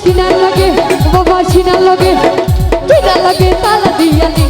সিনার লাগে বাবা সিনার লাগে কিনা লাগে তালা দিয়া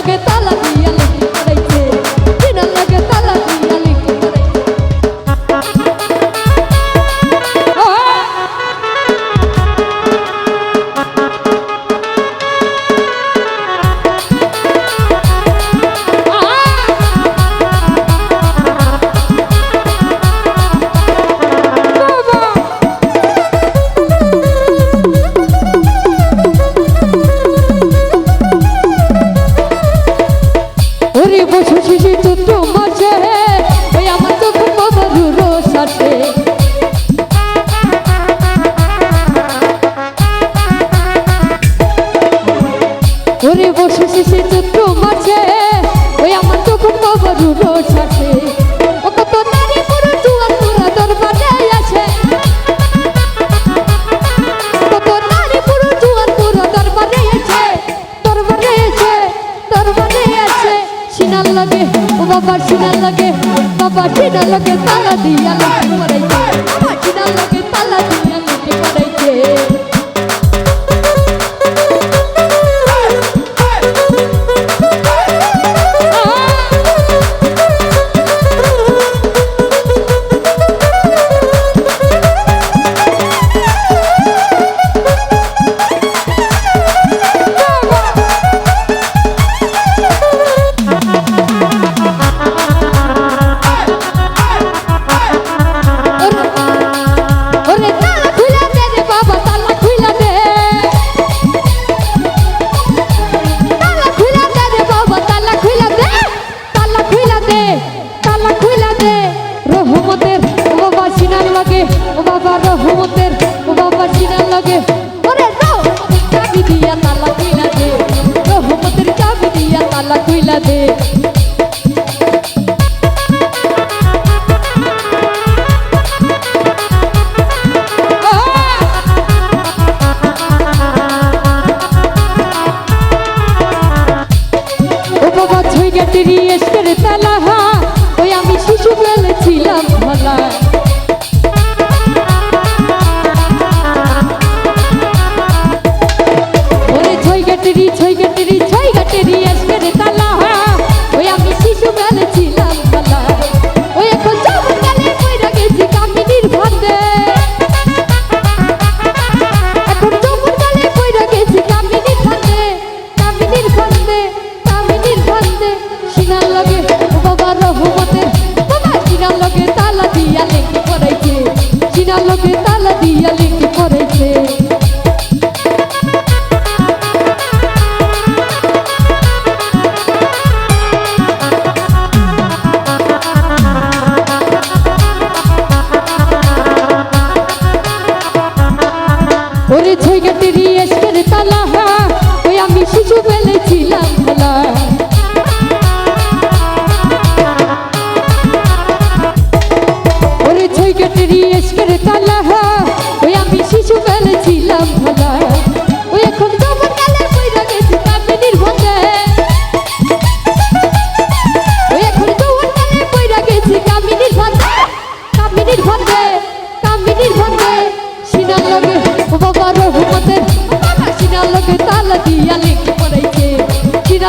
লাগে তালা দিয়ে। লাগে, ও বাবা সিনা লাগে, বাবা সিনা লাগে তালা দিয়া লাগে পড়াইছে বাবা সিনা লাগে তালা দিয়া লাগে পড়াইছে সাথে